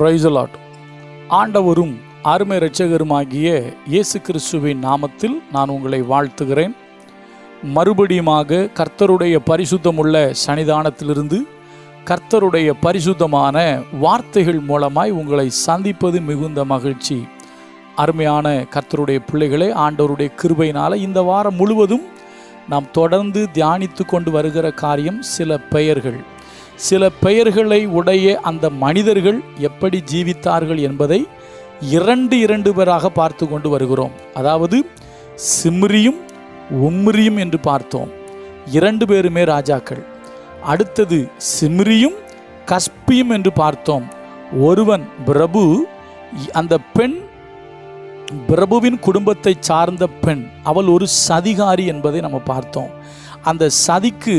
பிரைசலாட் ஆண்டவரும் அருமை இரட்சகருமாகிய இயேசு கிறிஸ்துவின் நாமத்தில் நான் உங்களை வாழ்த்துகிறேன். மறுபடியுமாக கர்த்தருடைய பரிசுத்தமுள்ள சன்னிதானத்திலிருந்து கர்த்தருடைய பரிசுத்தமான வார்த்தைகள் மூலமாய் உங்களை சந்திப்பது மிகுந்த மகிழ்ச்சி. அருமையான கர்த்தருடைய பிள்ளைகளே ஆண்டவருடைய கிருபையினால் இந்த வாரம் முழுவதும் நாம் தொடர்ந்து தியானித்து கொண்டு வருகிற காரியம் சில பெயர்கள். சில பெயர்களை உடைய அந்த மனிதர்கள் எப்படி ஜீவித்தார்கள் என்பதை இரண்டு இரண்டு பேராக பார்த்து கொண்டு வருகிறோம். அதாவது சிம்ரியும் உம்ரியும் என்று பார்த்தோம். இரண்டு பேருமே ராஜாக்கள். அடுத்தது சிம்ரியும் கஸ்பியும் என்று பார்த்தோம். ஒருவன் பிரபு அந்த பெண் பிரபுவின் குடும்பத்தை சார்ந்த பெண். அவள் ஒரு சதிகாரி என்பதை நம்ம பார்த்தோம். அந்த சதிக்கு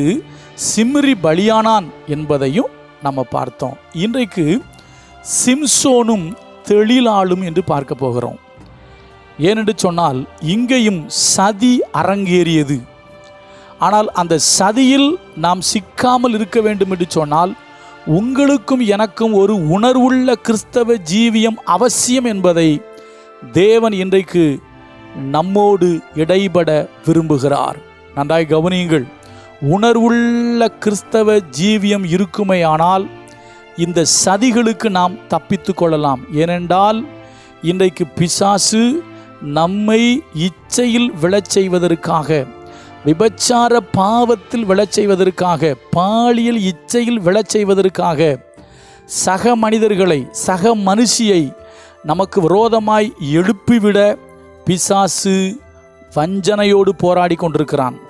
சிம்ரி பலியானான் என்பதையும் நம்ம பார்த்தோம். இன்றைக்கு சிம்சோனும் தெளிலாளும் என்று பார்க்க போகிறோம். ஏனென்று சொன்னால் இங்கேயும் சதி அரங்கேறியது. ஆனால் அந்த சதியில் நாம் சிக்காமல் இருக்க வேண்டும் என்று சொன்னால் உங்களுக்கும் எனக்கும் ஒரு உணர்வுள்ள கிறிஸ்தவ ஜீவியம் அவசியம் என்பதை தேவன் இன்றைக்கு நம்மோடு இடைபட விரும்புகிறார். நன்றாய் கவனியுங்கள். உணர்வுள்ள கிறிஸ்தவ ஜீவியம் இருக்குமேயானால் இந்த சதிகளுக்கு நாம் தப்பித்து கொள்ளலாம். ஏனென்றால் இன்றைக்கு பிசாசு நம்மை இச்சையில் விழச் செய்வதற்காக விபச்சார பாவத்தில் விழச் செய்வதற்காக பாலியல் இச்சையில் விழச் செய்வதற்காக சக மனிதர்களை சக மனுஷியை நமக்கு விரோதமாய் எழுப்பிவிட பிசாசு வஞ்சனையோடு போராடி கொண்டிருக்கிறான்.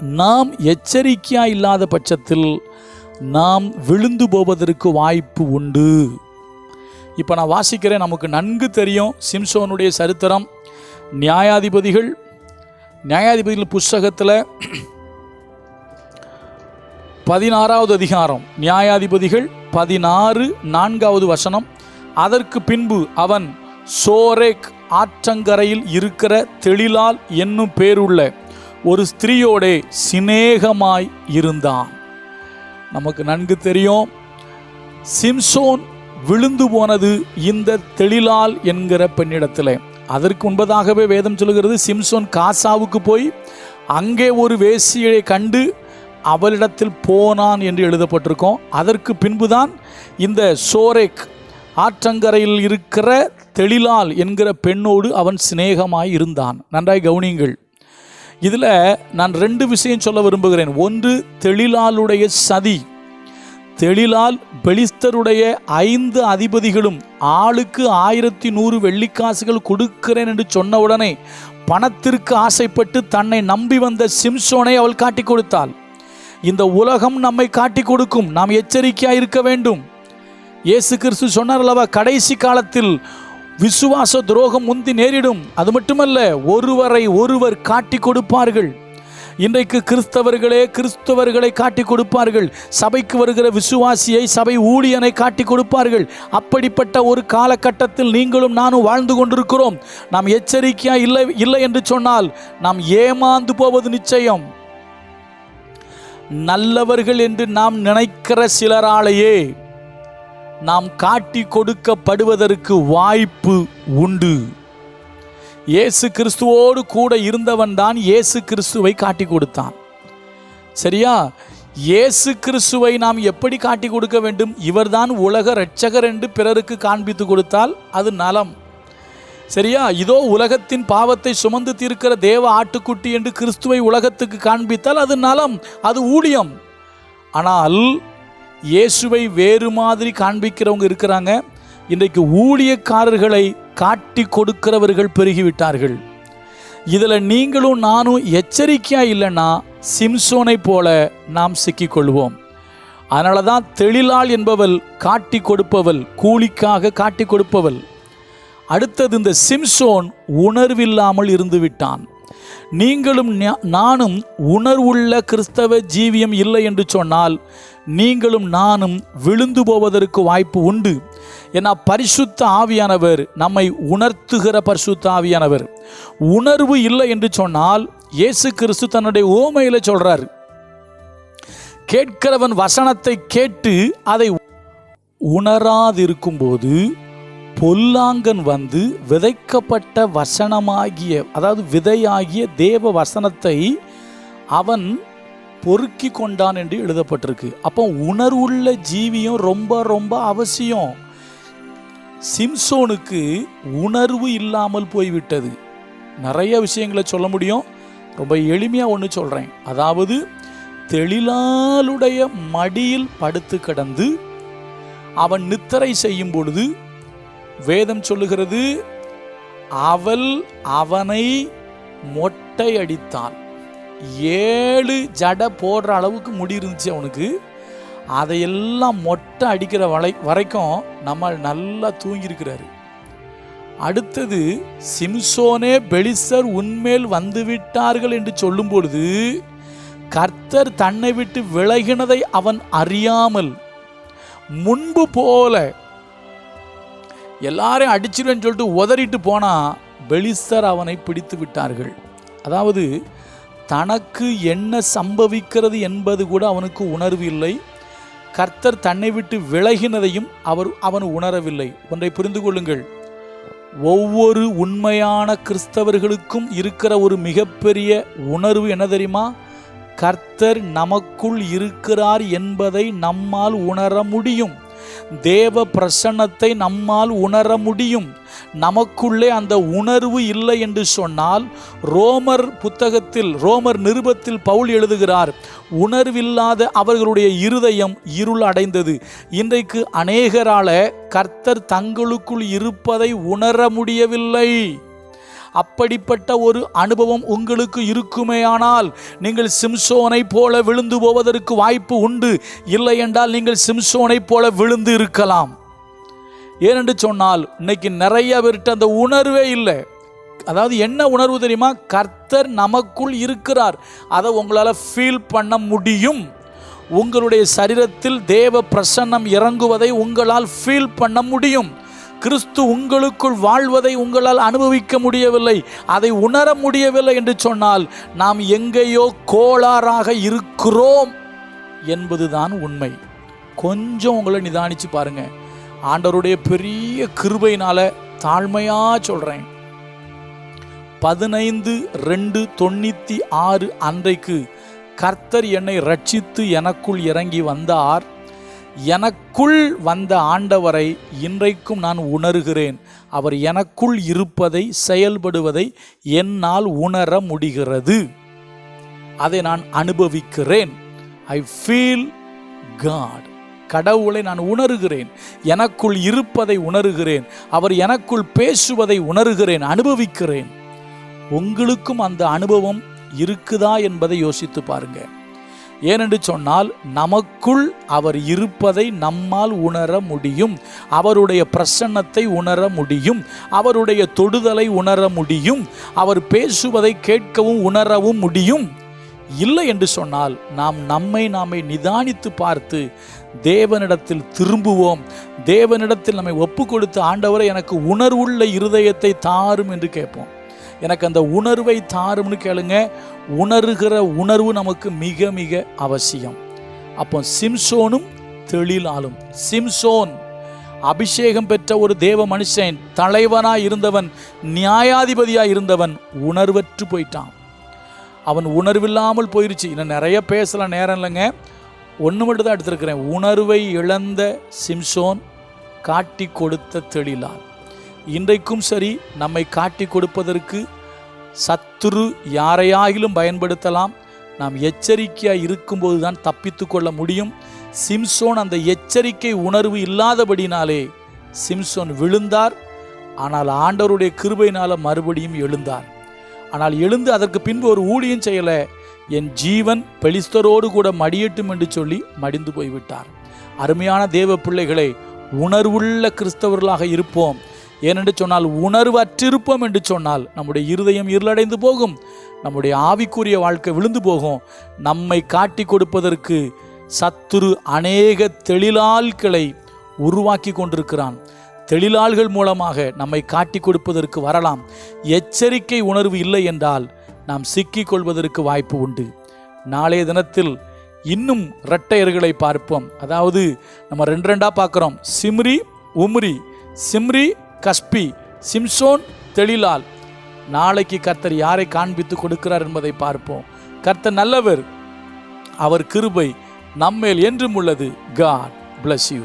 நாம் எச்சரிக்கையாக இல்லாத பட்சத்தில் நாம் விழுந்து போவதற்கு வாய்ப்பு உண்டு. இப்போ நான் வாசிக்கிறேன் நமக்கு நன்கு தெரியும். சிம்சோனுடைய சரித்திரம் நியாயாதிபதிகள் நியாயாதிபதிகள் புஸ்தகத்தில் பதினாறாவது அதிகாரம் நியாயாதிபதிகள் பதினாறு நான்காவது வசனம். அதற்கு பின்பு அவன் சோரேக் ஆற்றங்கரையில் இருக்கிற தெளிலால் என்னும் பேருள்ள ஒரு ஸ்திரீயோடே சிநேகமாய் இருந்தான். நமக்கு நன்கு தெரியும் சிம்சோன் விழுந்து போனது இந்த தெளிலால் என்கிற பெண்ணிடத்தில். அதற்கு முன்பதாகவே வேதம் சொல்கிறது சிம்சோன் காசாவுக்கு போய் அங்கே ஒரு வேசியை கண்டு அவளிடத்தில் போனான் என்று எழுதப்பட்டிருக்கோம். அதற்கு பின்புதான் இந்த சோரேக் ஆற்றங்கரையில் இருக்கிற தெளிலால் என்கிற பெண்ணோடு அவன் சிநேகமாய் இருந்தான். நன்றாய் கவனியுங்கள். இதில் நான் ரெண்டு விஷயம் சொல்ல விரும்புகிறேன். ஒன்று தெளிலாளுடைய சதி. தெளிலால் பெலிஸ்தருடைய ஐந்து அதிபதிகளும் ஆளுக்கு ஆயிரத்தி நூறு வெள்ளிக்காசுகள் கொடுக்கிறேன் என்று சொன்ன உடனே பணத்திற்கு ஆசைப்பட்டு தன்னை நம்பி வந்த சிம்சோனை அவள் காட்டி கொடுத்தாள். இந்த உலகம் நம்மை காட்டி கொடுக்கும். நாம் எச்சரிக்கையாக இருக்க வேண்டும். இயேசு கிறிஸ்து சொன்னார் அல்லவா கடைசி காலத்தில் விசுவாச துரோகம் முந்தி நேரிடும். அது மட்டுமல்ல ஒருவரை ஒருவர் காட்டி கொடுப்பார்கள். இன்றைக்கு கிறிஸ்தவர்களே கிறிஸ்தவர்களை காட்டி கொடுப்பார்கள். சபைக்கு வருகிற விசுவாசியை சபை ஊழியனை காட்டி கொடுப்பார்கள். அப்படிப்பட்ட ஒரு காலகட்டத்தில் நீங்களும் நானும் வாழ்ந்து கொண்டிருக்கிறோம். நாம் எச்சரிக்கையா இல்லை இல்லை என்று சொன்னால் நாம் ஏமாந்து போவது நிச்சயம். நல்லவர்கள் என்று நாம் நினைக்கிற சிலராலேயே நாம் காட்டி கொடுக்கப்படுவதற்கு வாய்ப்பு உண்டு. இயேசு கிறிஸ்துவோடு கூட இருந்தவன் தான் இயேசு கிறிஸ்துவை காட்டி கொடுத்தான். சரியா? இயேசு கிறிஸ்துவை நாம் எப்படி காட்டி கொடுக்க வேண்டும்? இவர்தான் உலக இரட்சகர் என்று பிறருக்கு காண்பித்து கொடுத்தால் அது நலம். சரியா? இதோ உலகத்தின் பாவத்தை சுமந்து தீர்க்கிற தேவ ஆட்டுக்குட்டி என்று கிறிஸ்துவை உலகத்துக்கு காண்பித்தால் அது நலம் அது ஊழியம். ஆனால் இயேசுவை வேறு மாதிரி காண்பிக்கிறவங்க இருக்கிறாங்க. இன்றைக்கு ஊழியக்காரர்களை காட்டி கொடுக்கிறவர்கள் பெருகிவிட்டார்கள். இதில் நீங்களும் நானும் எச்சரிக்கையாக இல்லைன்னா சிம்சோனை போல நாம் சிக்கிக்கொள்வோம். அதனால தான் தெளிலாள் என்பவள் காட்டி கொடுப்பவள் கூலிக்காக காட்டி கொடுப்பவள். அடுத்தது இந்த சிம்சோன் உணர்வில்லாமல் இருந்து விட்டான் நீங்களும் நானும் உணர்வுள்ள கிறிஸ்தவ ஜீவியம் இல்லை என்று சொன்னால் நீங்களும் நானும் விழுந்து போவதற்கு வாய்ப்பு உண்டு. ஏன்னா பரிசுத்த ஆவியானவர் நம்மை உணர்த்துகிற பரிசுத்த ஆவியானவர். உணர்வு இல்லை என்று சொன்னால் இயேசு கிறிஸ்து தன்னுடைய ஓமையில் சொல்றார். கேட்கிறவன் வசனத்தை கேட்டு அதை உணராதிருக்கும்போது பொல்லாங்கன் வந்து விதைக்கப்பட்ட வசனமாகிய அதாவது விதையாகிய தேவ வசனத்தை அவன் பொறுக்கி கொண்டான் என்று எழுதப்பட்டிருக்கு. அப்போ உணர்வுள்ள ஜீவியம் ரொம்ப ரொம்ப அவசியம். சிம்சோனுக்கு உணர்வு இல்லாமல் போய்விட்டது. நிறைய விஷயங்களை சொல்ல முடியும். ரொம்ப எளிமையாக ஒன்று சொல்கிறேன் அதாவது தெளிலாளுடைய மடியில் படுத்து கிடந்து அவன் நித்திரை செய்யும் பொழுது வேதம் சொல்லுகிறது அவள் அவனை மொட்டை அடித்தான் ஏழு ஜடை போடுற அளவுக்கு முடி இருந்துச்சு அவனுக்கு. அதையெல்லாம் மொட்டை அடிக்கிற வளை வரைக்கும் நம்ம நல்லா தூங்கியிருக்கிறாரு. அடுத்தது சிம்சோனே பெலிசர் உன்மேல் வந்து விட்டார்கள் என்று சொல்லும் பொழுது கர்த்தர் தன்னை விட்டு விலகினதை அவன் அறியாமல் முன்பு போல எல்லாரையும் அடிச்சிருவேன்னு சொல்லிட்டு உதறிட்டு போனால் பெலிஸ்தர் அவனை பிடித்து விட்டார்கள். அதாவது தனக்கு என்ன சம்பவிக்கிறது என்பது கூட அவனுக்கு உணர்வு இல்லை. கர்த்தர் தன்னை விட்டு விலகினதையும் அவர் அவன் உணரவில்லை. ஒன்றை புரிந்து கொள்ளுங்கள். ஒவ்வொரு உண்மையான கிறிஸ்தவர்களுக்கும் இருக்கிற ஒரு மிகப்பெரிய உணர்வு என்ன தெரியுமா? கர்த்தர் நமக்குள் இருக்கிறார் என்பதை நம்மால் உணர முடியும். தேவ பிரசன்னத்தை நம்மால் உணர முடியும். நமக்குள்ளே அந்த உணர்வு இல்லை என்று சொன்னால் ரோமர் புத்தகத்தில் ரோமர் நிருபத்தில் பவுல் எழுதுகிறார் உணர்வில்லாத அவர்களுடைய இருதயம் இருள் அடைந்தது. இன்றைக்கு அநேகரால கர்த்தர் தங்களுக்குள் இருப்பதை உணர முடியவில்லை. அப்படிப்பட்ட ஒரு அனுபவம் உங்களுக்கு இருக்குமேயானால் நீங்கள் சிம்சோனை போல விழுந்து போவதற்கு வாய்ப்பு உண்டு. இல்லை என்றால் நீங்கள் சிம்சோனை போல விழுந்து இருக்கலாம். ஏனென்று சொன்னால் இன்னைக்கு நிறைய பேர்கிட்ட அந்த உணர்வே இல்லை. அதாவது என்ன உணர்வு தெரியுமா? கர்த்தர் நமக்குள் இருக்கிறார். அதை உங்களால் ஃபீல் பண்ண முடியும். உங்களுடைய சரீரத்தில் தேவ பிரசன்னம் இறங்குவதை உங்களால் ஃபீல் பண்ண முடியும். கிறிஸ்து உங்களுக்குள் வாழ்வதை உங்களால் அனுபவிக்க முடியவில்லை. அதை உணர முடியவில்லை என்று சொன்னால் நாம் எங்கேயோ கோளாறாக இருக்கிறோம் என்பதுதான் உண்மை. கொஞ்சம் உங்களை நிதானித்து பாருங்க. ஆண்டவருடைய பெரிய கிருபையினால தாழ்மையா சொல்றேன். பதினைந்து ரெண்டு தொண்ணூற்றி ஆறு அன்றைக்கு கர்த்தர் என்னை ரட்சித்து எனக்குள் இறங்கி வந்தார். எனக்குள் வந்த ஆண்டவரை இன்றைக்கும் நான் உணர்கிறேன். அவர் எனக்குள் இருப்பதை செயல்படுவதை என்னால் உணர முடிகிறது. அதை நான் அனுபவிக்கிறேன். ஐ ஃபீல் காட் கடவுளை நான் உணர்கிறேன். எனக்குள் இருப்பதை உணர்கிறேன். அவர் எனக்குள் பேசுவதை உணர்கிறேன். அனுபவிக்கிறேன். உங்களுக்கும் அந்த அனுபவம் இருக்குதா என்பதை யோசித்து பாருங்கள் ஏனென்று சொன்னால் நமக்குள் அவர் இருப்பதை நம்மால் உணர முடியும். அவருடைய பிரசன்னத்தை உணர முடியும். அவருடைய தொடுதலை உணர முடியும். அவர் பேசுவதை கேட்கவும் உணரவும் முடியும். இல்லை என்று சொன்னால் நாம் நம்மை நாமே நிதானித்து பார்த்து தேவனிடத்தில் திரும்புவோம். தேவனிடத்தில் நம்மை ஒப்பு கொடுத்து ஆண்டவரை எனக்கு உணர்வுள்ள இருதயத்தை தாரும் என்று கேட்போம். எனக்கு அந்த உணர்வை தாரும்னு கேளுங்க. உணர்கிற உணர்வு நமக்கு மிக மிக அவசியம். அப்போ சிம்சோனும் தெளிலாலும். சிம்சோன் அபிஷேகம் பெற்ற ஒரு தேவ மனுஷன் தலைவனாக இருந்தவன் நியாயாதிபதியாக இருந்தவன் உணர்வற்று போயிட்டான். அவன் உணர்வில்லாமல் போயிருச்சு. இன்னும் நிறைய பேசலாம் நேரம் இல்லைங்க. ஒன்று மட்டும் தான் எடுத்திருக்கிறேன். உணர்வை இழந்த சிம்சோன் காட்டி கொடுத்த தெளிலால் இன்றைக்கும் சரி நம்மை காட்டி கொடுப்பதற்கு சத்துரு யாரையாகிலும் பயன்படுத்தலாம். நாம் எச்சரிக்கையாக இருக்கும்போது தான் தப்பித்து கொள்ள முடியும். சிம்சோன் அந்த எச்சரிக்கை உணர்வு இல்லாதபடினாலே சிம்சோன் விழுந்தார். ஆனால் ஆண்டவருடைய கிருபையினால் மறுபடியும் எழுந்தார். ஆனால் எழுந்து அதற்கு பின்பு ஒரு ஊழியம் செய்யலை. என் ஜீவன் பெலிஸ்தரோடு கூட மடியட்டும் என்று சொல்லி மடிந்து போய்விட்டார். அருமையான தேவ பிள்ளைகளை உணர்வுள்ள கிறிஸ்தவர்களாக இருப்போம். ஏனென்று சொன்னால் உணர்வற்றிருப்போம் என்று சொன்னால் நம்முடைய இருதயம் இருளடைந்து போகும். நம்முடைய ஆவிக்குரிய வாழ்க்கை விழுந்து போகும். நம்மை காட்டி கொடுப்பதற்கு சத்துரு அநேக தெளிலாள்களை உருவாக்கி கொண்டிருக்கிறான். தெளிலாள்கள் மூலமாக நம்மை காட்டி கொடுப்பதற்கு வரலாம். எச்சரிக்கை உணர்வு இல்லை என்றால் நாம் சிக்கிக் கொள்வதற்கு வாய்ப்பு உண்டு. நாளைய தினத்தில் இன்னும் இரட்டையர்களை பார்ப்போம். அதாவது நம்ம ரெண்டு ரெண்டாக பார்க்குறோம். சிம்ரி உம்ரி சிம்ரி கஸ்பி சிம்சோன் தெளிலால். நாளைக்கு கர்த்தர் யாரை காண்பித்து கொடுக்கிறார் என்பதை பார்ப்போம். கர்த்தர் நல்லவர். அவர் கிருபை நம்மேல் என்றும் உள்ளது. God bless you